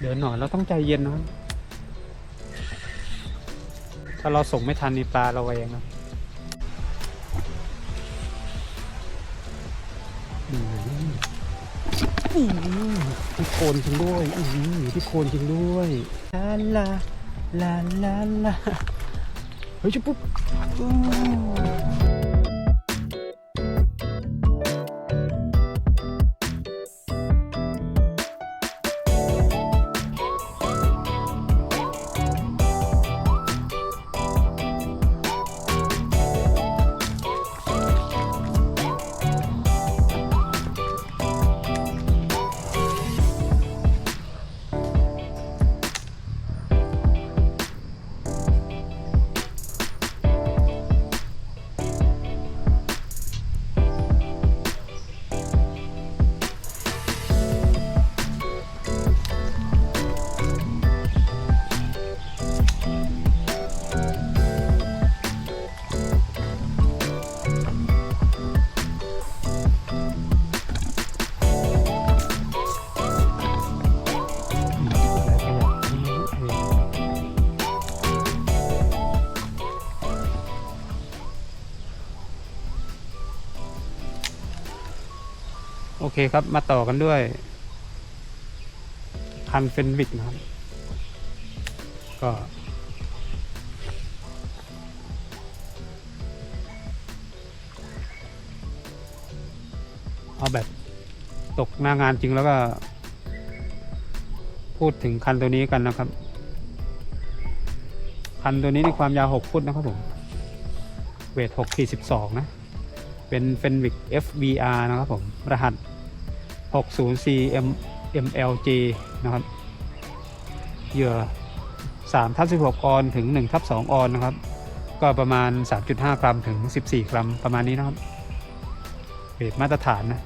เดินหน่อยเราต้องใจเย็นนะถ้าเราส่งไม่ทันนี่ปลาเราเองนะที่โคนจริงด้วยอืมที่โคนจริงด้วยลาลาลาลาลาเฮ้ยจุ๊บปุ๊บ เคครับ มาต่อกันด้วยคันเฟนวิกนะครับ ก็ เอาแบบตกหน้างานจริงแล้วก็ พูดถึงคันตัวนี้กันนะครับ คันตัวนี้ในความยาว 6 ฟุตนะครับผม เวท6ขีด12 นะเป็น Fenwick FVR นะครับผม รหัส 60C M MLG นะครับ เหยื่อ3ทับ16 ออนถึง1ทับ2ออนนะครับ ก็ประมาณ 3.5 กรัมถึง 14 กรัมประมาณนี้นะครับเวทมาตรฐานนะ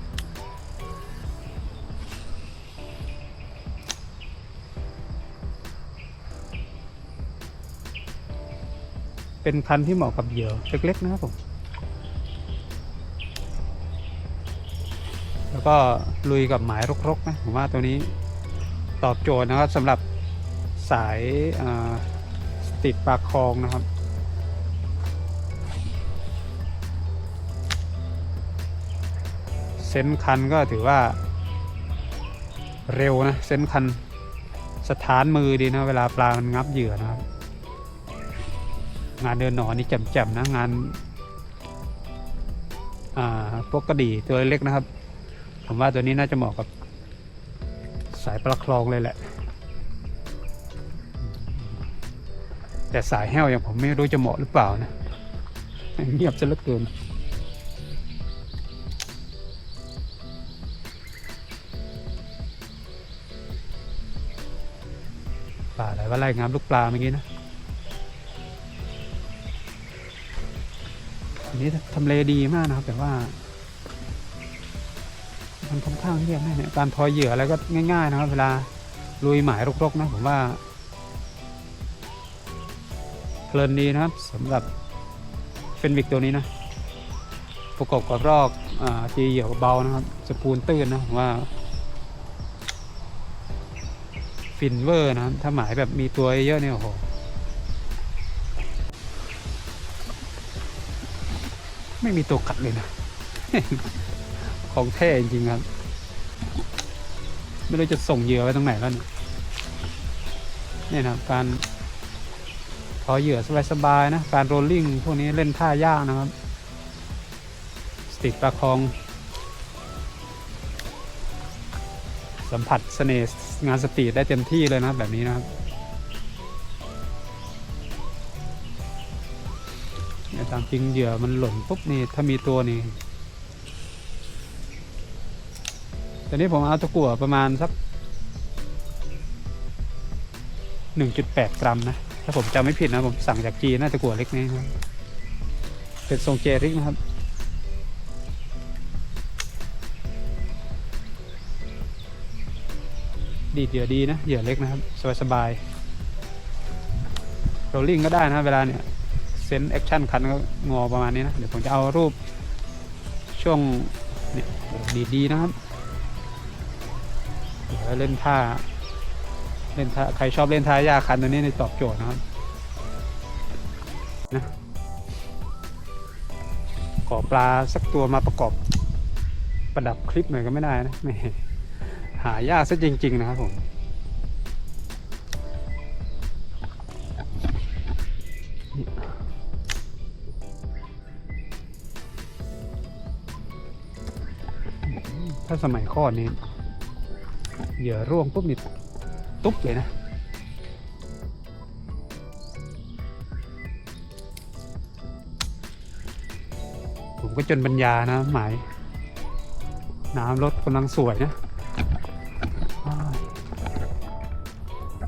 เป็นคันที่เหมาะกับเหยื่อเล็กๆนะครับผม แล้วก็ลุยกับหมายรกๆนะผมว่าตัวนี้ตอบโจทย์นะครับสำหรับสายติดปากคลองนะครับเส้นคันก็ถือว่าเร็วนะเส้นคันสถานมือดีนะเวลาปลามันงับเหยื่อนะครับ งานเดินหนอนนี่แจ่มๆนะงานอ่าพวกกระดี่ตัวเล็กนะครับ ผมว่าตัวนี้น่าจะเหมาะกับ สายปลาคลองเลยแหละ แต่สายแห้วอย่างผมไม่รู้จะเหมาะหรือเปล่านะ เงียบจะเลือเกินป่าอะไรว่าไล่งามลูกปลาเมื่อกี้นะอันนี้ทำเลดีมากนะครับแต่ว่า มันค่อนข้างเรียบนะเนี่ยการทอยเหยื่ออะไรก็ง่าย ๆ นะครับเวลาลุยหมายรกๆนะผมว่าเพลินดีนะครับสำหรับเฟนวิกตัวนี้นะ ประกอบกับรอกตีเหยื่อเบานะครับสปูนตื้นนะผมว่าฟินเวอร์นะครับถ้าหมายแบบมีตัวเยอะเนี่ยโอ้โหไม่มีตัวกัดเลยนะ ของแท้จริงครับ ไม่รู้จะส่งเหยื่อไว้ตรงไหนแล้วเนี่ยเนี่ยนะการทอเหยื่อสบายๆนะ การโรลลิ่งพวกนี้เล่นท่ายากนะครับ สติกประคอง สัมผัสเสน่ห์งานสตรีทได้เต็มที่เลยนะแบบนี้นะครับเนี่ยตามจริงเหยื่อมันหล่นปุ๊บนี่ถ้ามีตัวนี่ ตอนนี้ผมเอาตะกั่วประมาณสัก1.8กรัมนะ ถ้าผมจำไม่ผิดนะ ผมสั่งจากจีนน่าจะกั่วเล็กนี้นะครับเป็นทรงเจริกนะครับ ดีดเหยื่อดีนะ เหยื่อเล็กนะครับ สบายๆโรลลิ่งก็ได้นะ เวลาเนี่ย เซนแอคชั่นคันก็งอประมาณนี้นะ เดี๋ยวผมจะเอารูปช่วงเนี่ยดีดดีนะครับ เล่นท่า เล่นท่า ใครชอบเล่นท่ายากคันตัวนี้ในตอบโจทย์นะครับนะขอปลาสักตัวมาประกอบประดับคลิปหน่อยก็ไม่ได้นะแหม่หายากซะจริง ๆ นะครับผมถ้าสมัยข้อนี้ เหยื่อร่วงปุ๊บนี่ตุ๊บเลยนะ ผมก็จนปัญญานะหมาย น้ำรถกำลังสวยนะอ้าย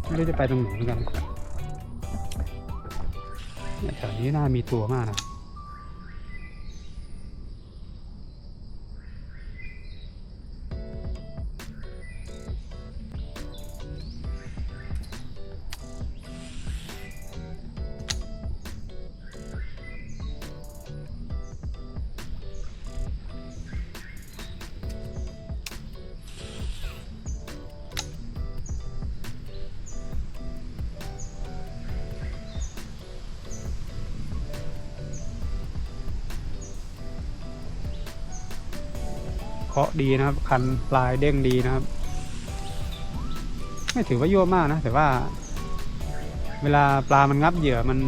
ไม่รู้จะไปตรงไหนเหมือนกันแถวนี้น่ามีตัวมากนะ เคาะดีนะครับ คันปลายเด้งดีนะครับ ไม่ถือว่ายั่วมากนะ แต่ว่า เวลาปลามันงับเหยื่อมัน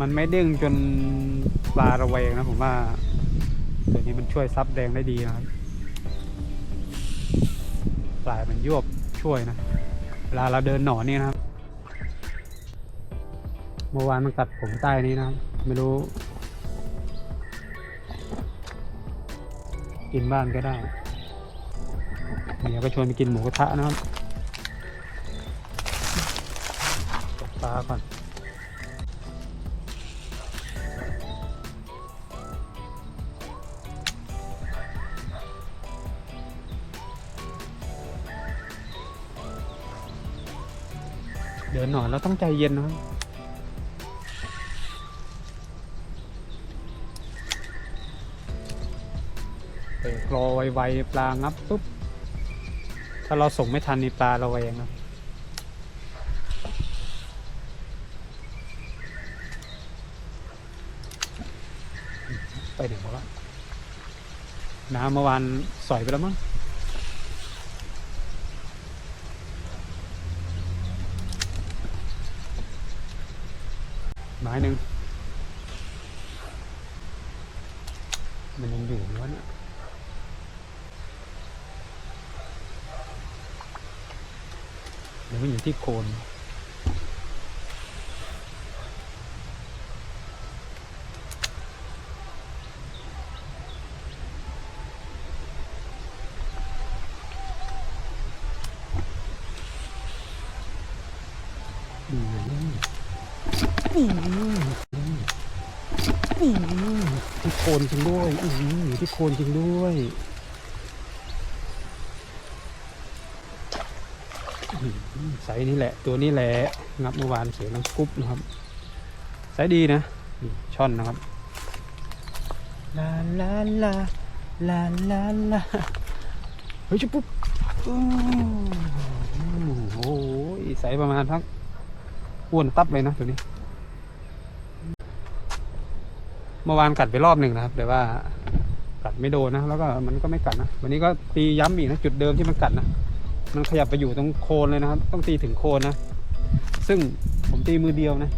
มันไม่เด้งจนปลาระแวงนะผมว่าตัวนี้มันช่วยซับแดงได้ดีนะครับปลายมันยวบช่วยนะ เวลาเราเดินหนอนนี่นะครับ เมื่อวานมันกัดผมใต้นี้นะครับ ไม่รู้ กินบ้านก็ได้ เดี๋ยวก็ชวนไปกินหมูกระทะนะครับตกปลาก่อนเดินหน่อยแล้วต้องใจเย็นนะครับ รอไวๆปลางับปุ๊บ ถ้าเราส่งไม่ทันนี่ปลาเราเองนะไปไหนหมดละน้ำเมื่อวานสอยไปแล้วมั้งไม้หนึ่งมันยังอยู่วะเนี่ย เดี๋ยวมันอยู่ที่โคนที่โคนจริงด้วยอือยู่ที่โคนจริงด้วย ไซนี้แหละ ตัวนี้แหละงับเมื่อวานเสียงน้ำกุ๊บนะครับไซส์ดีนะช่อนนะครับลาลาลาลาลาลาเฮ้ยชุบปุ๊บโอ้โหไซส์ประมาณทักอ้วนตับเลยนะตัวนี้ เมื่อวานกัดไปรอบหนึ่งนะครับ แต่ว่ากัดไม่โดนนะ แล้วก็มันก็ไม่กัดนะ วันนี้ก็ตีย้ำอีกนะ จุดเดิมที่มันกัดนะ มันขยับไปอยู่ตรงโคนเลยนะครับ ต้องตีถึงโคนนะ ซึ่งผมตีมือเดียวนะ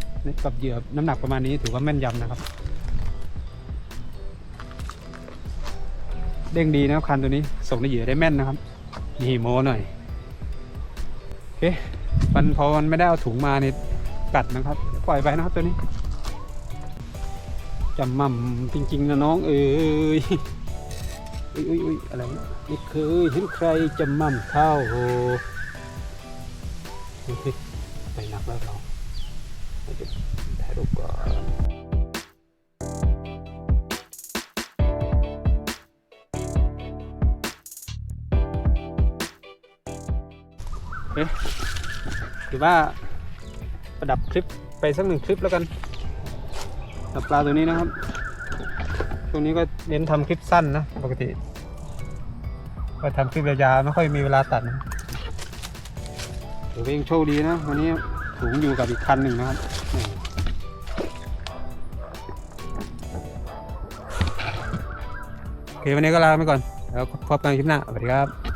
กับเหยื่อน้ำหนักประมาณนี้ถือว่าแม่นยำนะครับ เด้งดีนะครับคันตัวนี้ส่งในเหยื่อได้แม่นนะครับนี่โมหน่อยโอเคมันพอมันไม่ได้เอาถุงมาเนี่ยกัดนะครับ ปล่อยไปนะครับตัวนี้จำมั่มจริงๆนะน้องเอ้ย อุ้ยอุ้ยอุ้ยอะไรนะไม่เคยเห็นใครจะมั่มเท่าโหไปหนักแล้วเราเดี๋ยวถ่ายรูปก่อนเอ๊ะหรือว่าประดับคลิปไปสักหนึ่งคลิปแล้วกันกับปลาตัวนี้นะครับ ช่วงนี้ก็เน้นทำคลิปสั้นนะปกติ ก็ทำคลิปยาวๆไม่ค่อยมีเวลาตัดนะเดี๋ยวเองโชคดีนะวันนี้ถุงอยู่กับอีกคันหนึ่งนะครับโอเควันนี้ก็ลาไปก่อนแล้วพบกันคลิปหน้าสวัสดีครับ